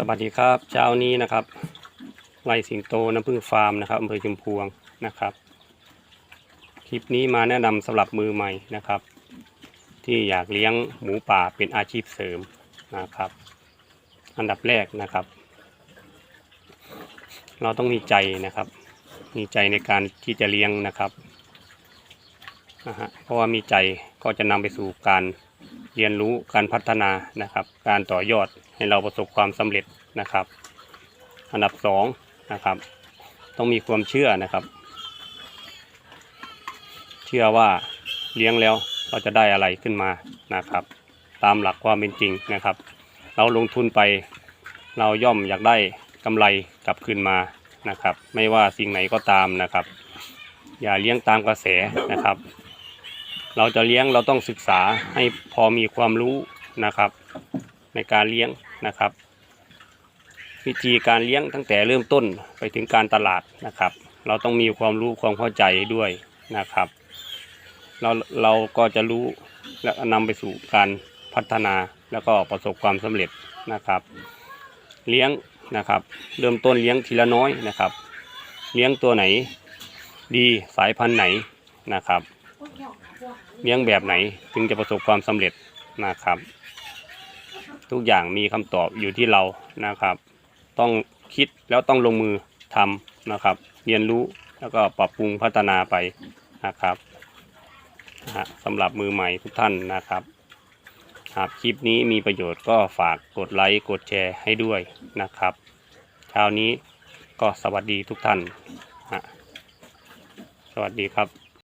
สวัสดีครับเช้านี้นะครับไร่สิงโตน้ำพึ่งฟาร์มนะครับอำเภอชุมพวงนะครับ คลิปนี้มาแนะนำสำหรับมือใหม่นะครับ ที่อยากเลี้ยงหมูป่าเป็นอาชีพเสริมนะครับ อันดับแรกนะครับ เราต้องมีใจนะครับ มีใจในการที่จะเลี้ยงนะครับนะฮะเพราะว่ามีใจก็จะนำไปสู่การ เรียนรู้การพัฒนานะครับ การต่อยอดให้เราประสบความสำเร็จนะครับ อันดับสองนะครับ ต้องมีความเชื่อนะครับ เชื่อว่าเลี้ยงแล้วเราจะได้อะไรขึ้นมานะครับ ตามหลักความเป็นจริงนะครับ เราลงทุนไปเราย่อมอยากได้กำไรกลับคืนมานะครับ ไม่ว่าสิ่งไหนก็ตามนะครับ อย่าเลี้ยงตามกระแสนะครับ เราจะเลี้ยงเราต้องศึกษาให้พอมีความรู้นะครับ ในการเลี้ยงนะครับ วิธีการเลี้ยงตั้งแต่เริ่มต้นไปถึงการตลาดนะครับ เราต้องมีความรู้ความเข้าใจด้วยนะครับเราเราก็จะรู้และนำไปสู่การพัฒนาแล้วก็ประสบความสำเร็จนะครับ เลี้ยงนะครับ เริ่มต้นเลี้ยงทีละน้อยนะครับ เลี้ยงตัวไหน ดีสายพันธุ์ไหนนะครับ เลี้ยงแบบไหนถึงจะประสบความสำเร็จนะครับ ทุกอย่างมีคำตอบอยู่ที่เรานะครับ ต้องคิดแล้วต้องลงมือทำนะครับ เรียนรู้แล้วก็ปรับปรุงพัฒนาไปนะครับสำหรับมือใหม่ทุกท่านนะครับ หากคลิปนี้มีประโยชน์ก็ฝากกดไลค์กดแชร์ให้ด้วยนะครับเช้านี้ก็สวัสดีทุกท่าน สวัสดีครับ